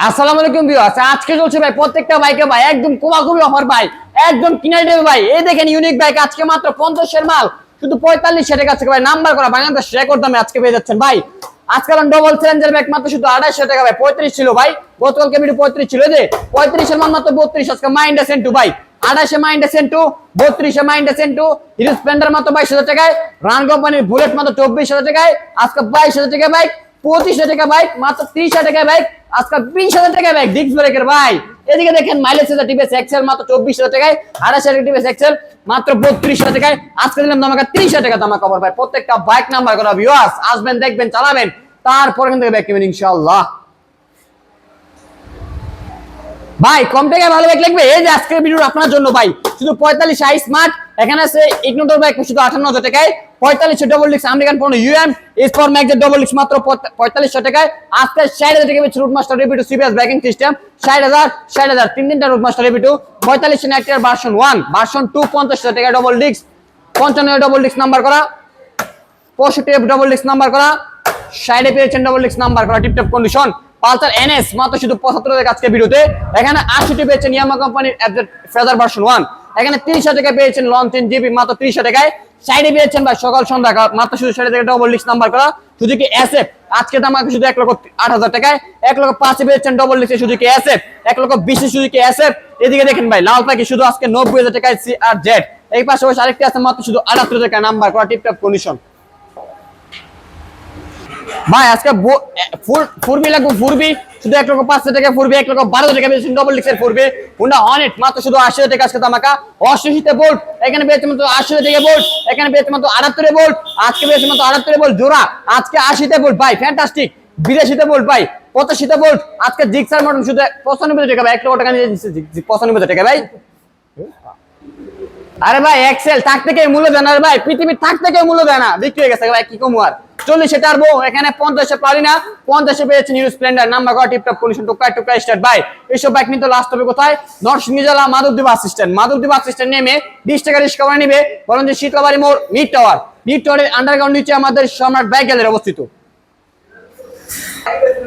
আসসালামু আলাইকুম ভিউয়ার্স, আজকে চলছে ভাই প্রত্যেকটা বাইকে ভাই, একদম কোমাকুমি অফার ভাই, একদম কিনাই দেবে ভাই। এই দেখেন ইউনিক বাইক, আজকে মাত্র পঞ্চাশের মাল, শুধু পঁয়তাল্লিশ টাকা কাছে ভাই নাম্বার করা বাংলাদেশ রেকর্ড দামে আজকে পেয়ে যাচ্ছেন ভাই। আজকাল ডবল চ্যালেঞ্জের ব্যাগ মাত্র শুধু আড়াইশো টাকা ভাই, পঁয়ত্রিশ ছিল ভাই গতকালকে ভিডিও পঁয়ত্রিশ ছিল যে পঁয়ত্রিশের মান মাত্র বত্রিশ, আজকে মাইন্ড সেন্টু ভাই, আড়াইশে মাইন্ড সেন্টু, বত্রিশে মাইন্ড সেন্টু, হিরো স্প্লেন্ডার মাত্র বাইশ হাজার টাকায়, রান কোম্পানির বুলেট মাত্র চব্বিশ হাজার টাকায়, আজকে বাইশ হাজার টাকা বাইক পঁচিশ হাজার টাকা বাইক মাত্র ত্রিশ হাজার টাকা বাইক আজকাল বিশ হাজার টাকা বাইক ডিক্স ব্রেকের এদিকে দেখেন মাইলেজ হাজার মাত্র চব্বিশ হাজার টাকায় হাজার মাত্র বত্রিশ হাজার টাকায়। আজকে দিলাম তোমাকে ত্রিশ হাজার টাকা কভার প্রত্যেকটা বাইক নাম্বার করা ভিউয়ার্স আসবেন, দেখবেন, চালাবেন। তারপর কিন্তু বাইক কিনবেন ভাই, কম টাকায় ভালো বাইক লাগবে? এই যে আজকের ভিডিও আপনার জন্য ভাই। শুধু পঁয়তাল্লিশ আই স্মার্ট এখানে আছে ইগনোটর শুধু আঠান্ন হাজার টাকায়। পঁয়তাল্লিশ ডবল ডিক্স আমেরিকান পণ্য ইউএম স্পর ম্যাক্সের ডবল ডিক্স মাত্র পঁয়তাল্লিশশো টাকায়। আজকে ষাট হাজার টাকা রুট মাস্টার রিপিটু সিবিএস ব্যাকিং সিস্টেম ষাট হাজার ষাট হাজার, তিন তিনটা রুট মাস্টার রিপিটু পঁয়তাল্লিশ নাইটার ভার্সন ওয়ান ভার্সন টু পঞ্চাশ হাজার টাকা ডবল ডিক্স পঞ্চান্ন ডবল ডিক্স নাম্বার করা। পঁয়ষট্টি ডবল ডিক্স নাম্বার করা। সাইডে পেয়েছেন ডবল ডিক্স নাম্বার করা টিপটপ কন্ডিশন পালসার এনএস, মাত্র শুধু পঁচাত্তর টাকা আজকে ভিডিওতে এখানে আশিটি পেয়েছেন ইয়ামা কোম্পানির ফেজার ভার্সন ওয়ান এখানে তিরিশ টাকা পেয়েছেন লঞ্চেন জিবি, মাত্র তিরিশ টাকায়। সাইডে পেয়েছেন ভাই সকাল, সন্ধ্যা মাত্র শুধু সাইডে থেকে ডবল ডিক্স নাম্বার করা। সুজুকি এসএফ আজকে দাম আছে শুধু এক লক্ষ আট হাজার টাকায়। এক লক্ষ পাঁচে পেয়েছেন ডবল ডিক্সে সুজুকি এসএফ এক লক্ষ বিশে সুজুকি এসএফ এদিকে দেখেন ভাই, লাল পাখি শুধু আজকে নব্বই হাজার টাকায় সি আর জেড এই পাশাপাশি আরেকটি আছে, মাত্র শুধু আটাত্তর টাকা নাম্বার করা টিপটপ কন্ডিশন ভাই, আজকে ফুরবি লাগবে, ফুরবি। শুধু এক লক্ষ পাঁচশো টাকা ফুরবি এক লক্ষ বারো টাকা পেয়েছে ডবল ডিক্সের ফুরবি হুন্ডা অনেক মাত্র শুধু আশি টাকা আজকে দামাকা অশিতে বোল্ট। এখানে পেয়েছে মাত্র আশি থেকে বোল্ট, এখানে পেয়েছে মাত্র আটাত্তরে বোল্ট, আজকে পেয়েছে মাত্র আটাত্তরে বোল্ট। জোড়া, আজকে আশিতে বোল্ট, ভাই ফ্যান্টাস্টিক বিরাশিতে বোল্ট, ভাই পঁচাশিতে বোল্ট। আজকে জিক্সার মটন শুধু পঁচানব্বই টাকা, ভাই, এক লক্ষ টাকা নিয়ে পঁচানব্বই টাকা, ভাই। আরে ভাই এক্সেল থাক থেকে মূল্য দেন আরে ভাই? পৃথিবীর থাক থেকে মূল্য দেয় না? বিক্রি হয়ে গেছে, ভাই, কি কমু আর? চল্লিশে টারবো এখানে পঞ্চাশে পারি না পঞ্চাশে পেয়েছে নিউ স্প্লেন্ডার নাম্বার করা টিপটপ কন্ডিশন টোকা টোকা স্টার্ট ভাই এইসব বাইক নিতে লাস্ট হবে কোথায়? নরসিংহ জেলা মাধবদ্বীপ আসিস্ট্যান্ট মাধবদ্বীপ আসিস্ট্যান্ট নেমে বিশ টাকা রিক্সা করে নিবে যে শীতলাবাড়ি মোড় মিড টাওয়ার মিড টাওয়ারের আন্ডারগ্রাউন্ড নিচে আমাদের সম্রাট ব্যাগ গ্যালারি অবস্থিত।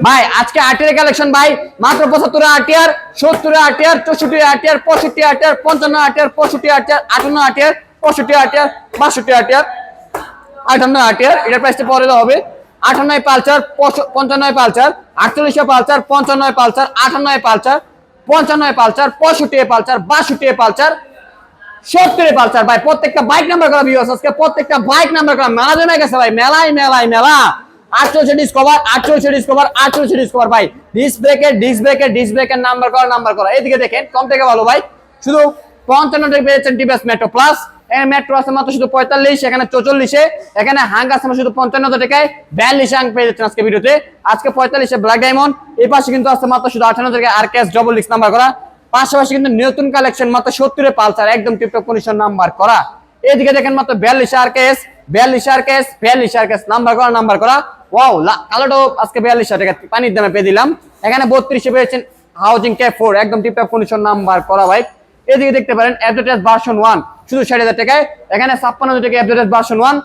ভাই, আজকে আটিয়ার কালেকশন ভাই, মাত্র পঁচাত্তর আটিয়ার সত্তর আটিয়ার চৌষট্টি আটিয়ার পঁয়ষট্টি আটিয়ার পঞ্চান্ন আটিয়ার পঁয়ষট্টি আটিয়ার আটান্ন আটিয়ার পঁয়ষট্টি আটিয়ার বাষট্টি আটিয়ার আটান্ন আটিয়ার এটার প্রাইসটা পরে হবে। আটান্নয় পালচার পঞ্চান্নয় পালচার আটচল্লিশে পালচার পঞ্চান্নয় পালচার আটান্নয় পালচার পঞ্চান্নয় পালচার পঁয়ষট্টি পালচার বাষট্টি পালচার সত্তরে পালচার ভাই, প্রত্যেকটা বাইক নাম্বার করা ভিউয়ার্স আজকে প্রত্যেকটা বাইক নাম্বার করা মেলা জমে গেছে ভাই। মেলাই মেলাই মেলা। আটচল্লিশে ডিসকভার আটচল্লিশে ডিসকভার আটচল্লিশে ডিসকভার ভাই ডিস্ক ব্রেকের ডিস্ক ব্রেকের ডিস্ক ব্রেকের নাম্বার করা নাম্বার করা। এদিকে দেখেন, কম থেকে ভালো ভাই। শুধু পঞ্চান্ন পেয়েছেন টিভিএস মেট্রো প্লাস এখানে মেট্রো আছে মাত্র শুধু পঁয়তাল্লিশ, এখানে চৌচল্লিশে, এখানে হাঙ্গ আছে শুধু পঞ্চান্ন টাকায় বিয়াল্লিশ হাঙ্গ পেয়ে যাচ্ছেন আজকে ভিডিওতে আজকে পঁয়তাল্লিশে ব্ল্যাক ডায়মন্ড এই পাশে কিন্তু আছে মাত্র শুধু আঠান্ন টাকায় আর ক্যাশ ডবল ডিস্ক নাম্বার করা। পাশাপাশি কিন্তু নতুন কালেকশন মাত্র সত্তরে পালসার, একদম টিপটপ কন্ডিশন নাম্বার করা। এদিকে দেখেন মাত্র বিয়াল্লিশ আর কেস বিয়াল্লিশ আর কেস বিয়াল্লিশ আর কেস নাম্বার করা নাম্বার করা। ওয়াও কালোটাও আজকে বিয়াল্লিশ টাকা, পানির দামে পেয়ে দিলাম। এখানে বত্রিশে পেয়েছেন হাউজিং ক্যাপ ফোর একদম টিপটপ কন্ডিশন নাম্বার করা ভাই। এদিকে দেখতে পারেন অ্যাডভার্টাইজ ভার্সন ওয়ান শুধু ষাট হাজার টাকায়। এখানে ছাপ্পান্ন হাজার টাকা অ্যাডভার্টাইজ ভার্সন ওয়ান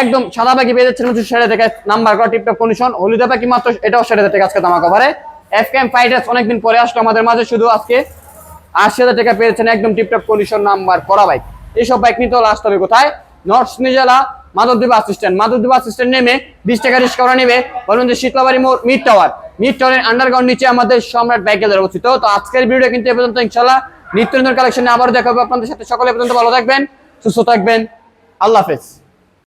একদম সাদা বাকি পেয়ে যাচ্ছেন ষাট হাজার টাকায় নাম্বার করা টিপটপ কন্ডিশন হলুদা বাকি মাত্র, এটাও ষাট হাজার টাকা আজকে দামা কভারে এফ কেম ফাইটার্স অনেকদিন পরে আসলো আমাদের মাঝে শুধু আজকে। আশি হাজার টাকা পেয়েছেন একদম টিপটপ কন্ডিশন নাম্বার করা বাইক এইসব বাইক নিতে লাস্ট হবে কোথায়? নর্থ জেলা মাধবদ্বীপ আসিস্ট্যান্ট মাধবদ্বীপ আসিস্ট্যান্ট নেমে বিশ টাকা রিক্সা নেবে। বলুন যে শীতলাবাড়ি মোড় মিড টাওয়ার মিড টাওয়ারের আন্ডারগ্রাউন্ড নিচে আমাদের সম্রাট ব্যাগেলের অবস্থিত। তো আজকের ভিডিও কিন্তু এ পর্যন্ত ইনশাল্লাহ নিত্য নতুন কালেকশনে আবার দেখাবো আপনাদের সাথে। সকলে পর্যন্ত ভালো থাকবেন, সুস্থ থাকবেন। আল্লাহ হাফেজ।